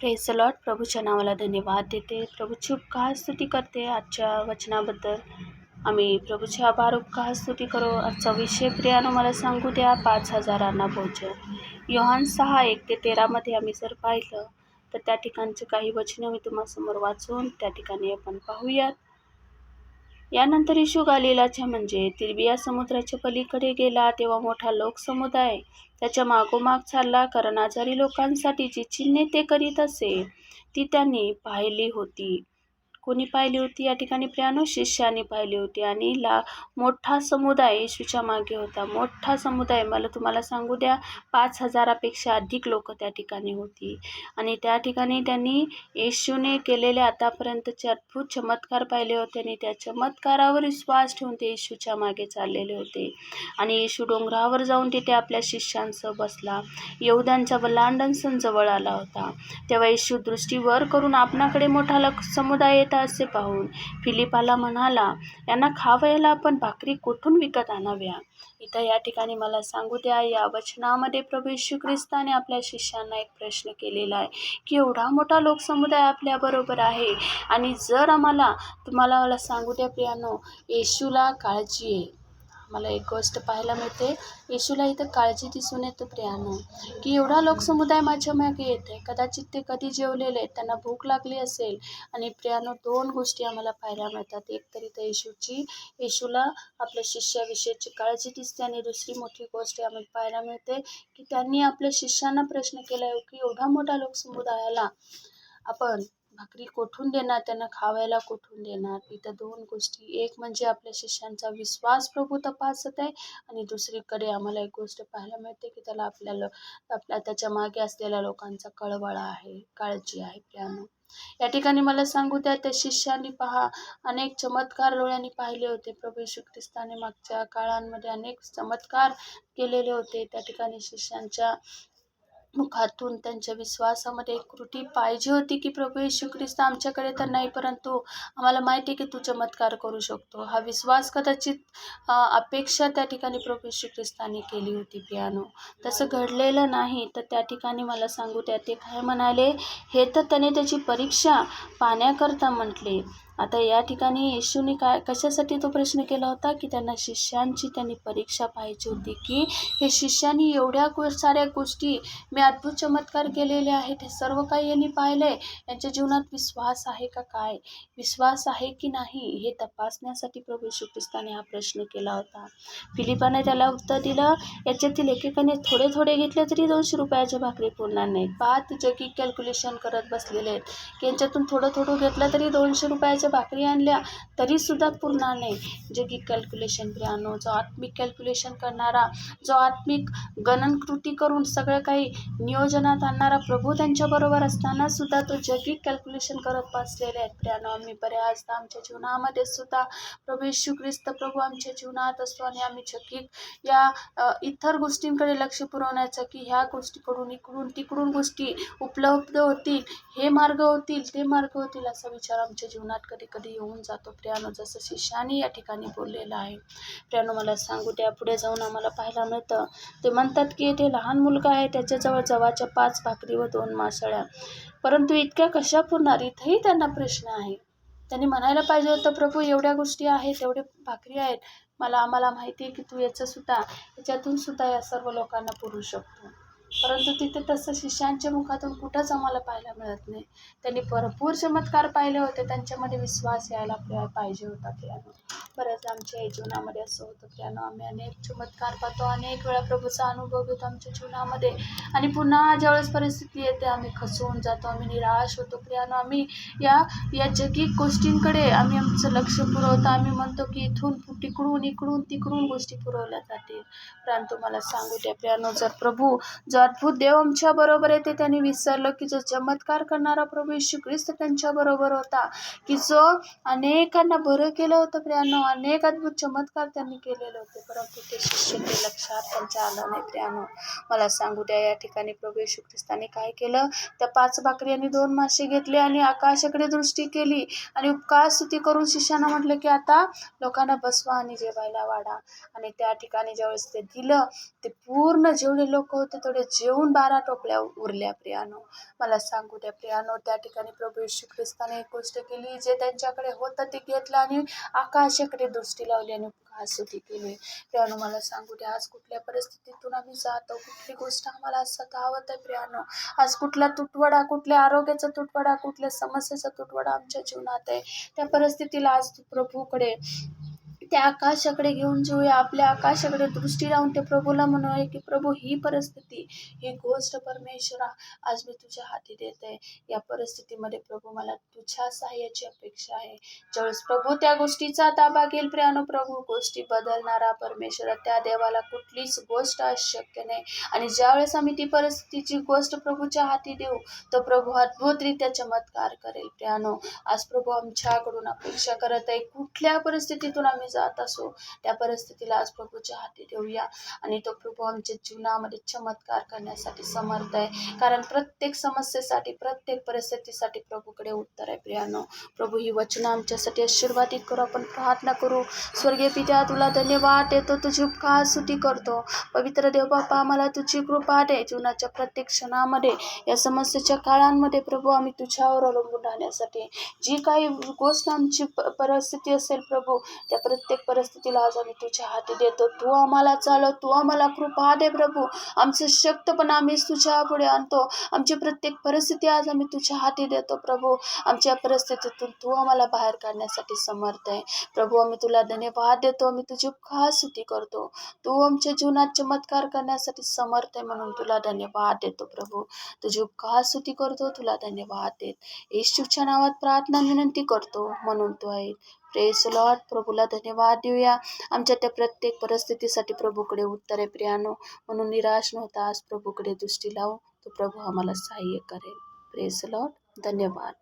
प्रेसलॉट प्रभूच्या नावाला धन्यवाद देते. प्रभूची उपकार स्तुती करते आजच्या वचनाबद्दल. आम्ही प्रभूचे आभार उपकार स्तुती करू. आजचा विषय प्रियानं मला सांगू द्या. पाच हजारांना भोजन. योहान सहा एक ते तेरामध्ये आम्ही जर पाहिलं तर त्या ठिकाणचे काही वचनं मी तुम्हासमोर वाचून त्या ठिकाणी आपण पाहूयात. यानंतर येशू गालिलाच्या म्हणजे तिरबिया समुद्राच्या पलीकडे गेला तेव्हा मोठा लोकसमुदाय त्याच्या मागोमाग चालला कारण आजारी लोकांसाठी जी चिन्हे ते करीत असे. ती त्यांनी पाहिली होती. कोणी पाहिली होती? या ठिकाणी प्रियानो शिष्याने पाहिली होती. आणि ला मोठा समुदाय येशूच्या मागे होता. मोठा समुदाय मला तुम्हाला सांगू द्या पाच हजारापेक्षा अधिक लोक त्या ठिकाणी होती. आणि त्या ठिकाणी त्यांनी येशूने केलेले आतापर्यंतचे अद्भुत चमत्कार पाहिले होते आणि त्या चमत्कारावर विश्वास ठेवून ते येशूच्या मागे चाललेले होते. आणि येशू डोंगरावर जाऊन तिथे आपल्या शिष्यांसह बसला. येऊद्यांच्या वलांडन सण जवळ आला होता. तेव्हा येशू दृष्टीवर करून आपणाकडे मोठा लक्ष समुदाय येत असे पाहून फिलिपाला म्हणाला यांना खावयाला आपण भाकरी कुठून विकत आणाव्या? इथं या ठिकाणी मला सांगू द्या या वचनामध्ये प्रभू ख्रिस्ताने आपल्या शिष्यांना एक प्रश्न केलेला आहे की एवढा मोठा लोकसमुदाय आपल्याबरोबर आहे आणि जर आम्हाला तुम्हाला मला सांगू द्या प्रियानो येशूला काळजी आहे. मला एक गोष्ट पाहायला मिळते. येशूला इथं काळजी दिसून येतं प्रियानो की एवढा लोकसमुदाय माझ्या मागे येत. आहे कदाचित ते कधी जेवलेले आहेत त्यांना भूक लागली असेल. आणि प्रियानो दोन गोष्टी आम्हाला पाहायला मिळतात. एक तरी तर येशूची येशूला आपल्या शिष्याविषयीची काळजी दिसते. आणि दुसरी मोठी गोष्ट आम्हाला पाहायला मिळते की त्यांनी आपल्या शिष्यांना प्रश्न केला की एवढा मोठा लोकसमुदायाला आपण भाकरी कोठून देणार त्यांना खावायला कुठून देणार? इथं दोन गोष्टी. एक म्हणजे आपल्या शिष्यांचा विश्वास प्रभू तपासत आहे आणि दुसरीकडे आम्हाला एक गोष्ट पाहायला मिळते की त्याला आपल्याला आपल्या त्याच्यामागे असलेल्या लोकांचा कळवळा आहे काळजी आहे प्रियानो. या ठिकाणी मला सांगू द्या त्या शिष्यांनी पहा अनेक चमत्कार डोळ्यांनी पाहिले होते. प्रभू येशू ख्रिस्ताने मागच्या काळांमध्ये अनेक चमत्कार केलेले होते. त्या ठिकाणी शिष्यांच्या मुखातून त्यांच्या विश्वासामध्ये एक कृती पाहिजे होती की प्रभू येशू ख्रिस्त आमच्याकडे तर नाही परंतु आम्हाला माहिती आहे की तू चमत्कार करू शकतो. हा विश्वास कदाचित अपेक्षा त्या ठिकाणी प्रभू येशू ख्रिस्ताने केली होती पियानो. तसं घडलेलं नाही तर त्या ठिकाणी मला सांगू द्या. ते काय म्हणाले? हे तर त्याने त्याची परीक्षा पाहण्याकरता म्हटले. आता या ठिकाणी येशूने काय कशासाठी तो प्रश्न केला होता? की त्यांना शिष्यांची त्यांनी परीक्षा पाहिजे होती की हे शिष्यांनी एवढ्या गो साऱ्या गोष्टी मी अद्भुत चमत्कार केलेले आहेत हे सर्व काही यांनी पाहिले? यांच्या जीवनात विश्वास आहे का काय? विश्वास आहे की नाही? हे तपासण्यासाठी प्रभू येशू हा प्रश्न केला होता. फिलिपाने त्याला उत्तर दिलं याच्यातील एकेकाने थोडे थोडे घेतले तरी दोनशे रुपयाच्या भाकरी पुरणार नाही पाच जगी कॅल्क्युलेशन करत बसलेले आहेत. की यांच्यातून थोडं थोडं घेतलं तरी दोनशे रुपयाच्या भाकरी आणल्या तरीसुद्धा पुरणार नाही. जगी कॅल्क्युलेशन प्रियानो जो आत्मिक कॅल्क्युलेशन करणारा जो आत्मिक गणनकृती करून सगळं काही नियोजनात आणणारा प्रभू त्यांच्याबरोबर असताना सुद्धा तो जगिक कॅल्क्युलेशन करत बसलेले आहेत. प्रियानो आम्ही बऱ्याचदा आमच्या जीवनामध्ये सुद्धा प्रभू येशू ख्रिस्त प्रभू आमच्या जीवनात असतो आणि आम्ही जगिक या इतर गोष्टींकडे लक्ष पुरवण्याचं की ह्या गोष्टीकडून इकडून तिकडून गोष्टी उपलब्ध होतील हे मार्ग होतील ते मार्ग होतील असा विचार आमच्या जीवनात कधी कधी येऊन जातो. प्रियानो जसं शिष्याने या ठिकाणी बोललेलं आहे. प्रियानो मला सांगू द्या पुढे जाऊन आम्हाला पाहायला मिळतं. ते म्हणतात की ते लहान मुलगा आहे त्याच्याजवळ जवाच्या पाच भाकरी व दोन मासळ्या. परंतु इतक्या कशा पुरणार? इथंही त्यांना प्रश्न आहे. त्यांनी म्हणायला पाहिजे होतं प्रभू एवढ्या गोष्टी आहेत एवढे भाकरी आहेत. मला आम्हाला माहिती आहे की तू याचं सुद्धा याच्यातून सुद्धा या सर्व लोकांना पुरू शकतो. परंतु तिथे तसं शिष्यांच्या मुखातून कुठंच आम्हाला पाहायला मिळत नाही. त्यांनी भरपूर चमत्कार पाहिले होते. त्यांच्यामध्ये विश्वास यायला आपल्याला पाहिजे होता प्रियानो परत आमच्या जीवनामध्ये असं होतं प्रियानो आम्ही अनेक चमत्कार पाहतो. अनेक वेळा प्रभूचा अनुभव घेतो आमच्या जीवनामध्ये. आणि पुन्हा ज्यावेळेस परिस्थिती येते आम्ही खचून जातो. आम्ही निराश होतो प्रियानो आम्ही या या जगिक गोष्टींकडे आम्ही आमचं लक्ष पुरवतो. आम्ही म्हणतो की इथून तिकडून इकडून तिकडून गोष्टी पुरवल्या जातील. परंतु मला सांगू द्या प्रियानो जर प्रभू जर अद्भुत देव आमच्या बरोबर येते. त्यांनी विसरलं की जो चमत्कार करणारा प्रभू येशू ख्रिस्त त्यांच्या बरोबर होता. की जो अनेकांना बरं केलं होतं प्रियानो अनेक अद्भुत चमत्कार त्यांनी केलेले होते. परंतु ते शिष्य ते लक्षात त्यांच्या आलं नाही प्रियानो. मला सांगू द्या या ठिकाणी प्रभू येशू ख्रिस्ताने काय केलं? त्या पाच भाकरी आणि दोन मासे घेतले आणि आकाशाकडे दृष्टी केली आणि उपकार स्तुती करून शिष्यांना म्हटलं की आता लोकांना बसवा आणि जेवायला वाढा. आणि त्या ठिकाणी ज्यावेळेस ते दिलं ते पूर्ण जेवढे लोक होते तेवढे जेवून बारा टोपल्या उरल्या प्रियानो. मला सांगू द्या प्रियानो त्या ठिकाणी प्रभू येशू ख्रिस्ताने एक गोष्ट केली जे त्यांच्याकडे होतं ते घेतलं आणि आकाशाकडे दृष्टी लावली आणि उपहासुती केली. प्रियानो मला सांगू द्या आज कुठल्या परिस्थितीतून आम्ही जातो कुठली गोष्ट आम्हाला आज सतावत आहे प्रियानो? आज कुठला तुटवडा कुठल्या आरोग्याचा तुटवडा कुठल्या समस्येचा तुटवडा आमच्या जीवनात आहे? त्या परिस्थितीला आज प्रभूकडे त्या आकाशाकडे घेऊन जेव्हा आपल्या आकाशाकडे दृष्टी लावून ते प्रभूला म्हणूया की प्रभू ही परिस्थिती ही गोष्ट परमेश्वरा आज मी तुझ्या हाती देत आहे या परिस्थितीमध्ये प्रभू मला तुझ्या सहाय्याची अपेक्षा आहे. ज्यावेळेस प्रभू त्या गोष्टीचा ताबा घेईल प्रियानो प्रभू गोष्टी बदलणारा परमेश्वरा त्या देवाला कुठलीच गोष्ट अशक्य नाही. आणि ज्यावेळेस आम्ही ती परिस्थितीची गोष्ट प्रभूच्या हाती देऊ तर प्रभू अद्भुतरित्या चमत्कार करेल प्रियानो. आज प्रभू आमच्याकडून अपेक्षा करत आहे. कुठल्या परिस्थितीतून आम्ही जात असो. त्या परिस्थितीला आज प्रभूच्या हाती देऊया आणि तो प्रभू आमच्या जीवनामध्ये चमत्कार करण्यासाठी समर्थ आहे. कारण प्रत्येक समस्येसाठी प्रत्येक परिस्थितीसाठी प्रभूकडे उत्तर आहे प्रियानो. प्रभू ही वचनं आमच्यासाठी आशीर्वादित करू. आपण प्रार्थना करू. स्वर्गीय पित्या तुला धन्यवाद देतो. तुझी उपकार स्तुती करतो. पवित्र देव बापा आम्हाला तुझी कृपा दे. जीवनाच्या प्रत्येक क्षणामध्ये या समस्येच्या काळांमध्ये प्रभू आम्ही तुझ्यावर अवलंबून राहण्यासाठी जी काही गोष्ट आमची परिस्थिती असेल प्रभू त्या प्रत्येक प्रत्येक परिस्थितीला आज आम्ही तुझ्या हाती देतो. तू आम्हाला चालव तू आम्हाला कृपा दे प्रभू. आमचं शक्तपणा आम्ही तुझ्या पुढे आणतो. आमची प्रत्येक परिस्थिती आज आम्ही तुझ्या हाती देतो प्रभू. आमच्या परिस्थितीतून तू आम्हाला बाहेर काढण्यासाठी समर्थ आहे. प्रभू आम्ही तुला धन्यवाद देतो. आम्ही तुझी खास स्तुती करतो. तू आमच्या जीवनात चमत्कार करण्यासाठी समर्थ आहे म्हणून तुला धन्यवाद देतो प्रभू. तुझी खास स्तुती करतो तुला धन्यवाद देत. येशूच्या नावात प्रार्थना विनंती करतो म्हणून तू आहे. प्रेस लॉर्ड प्रभूला धन्यवाद. देऊया आमच्या त्या प्रत्येक परिस्थितीसाठी प्रभूकडे उत्तर आहे प्रियानो. म्हणून निराश न होता आज प्रभूकडे दृष्टी लावू तो प्रभू आम्हाला सहाय्य करेल. प्रेस लॉट धन्यवाद.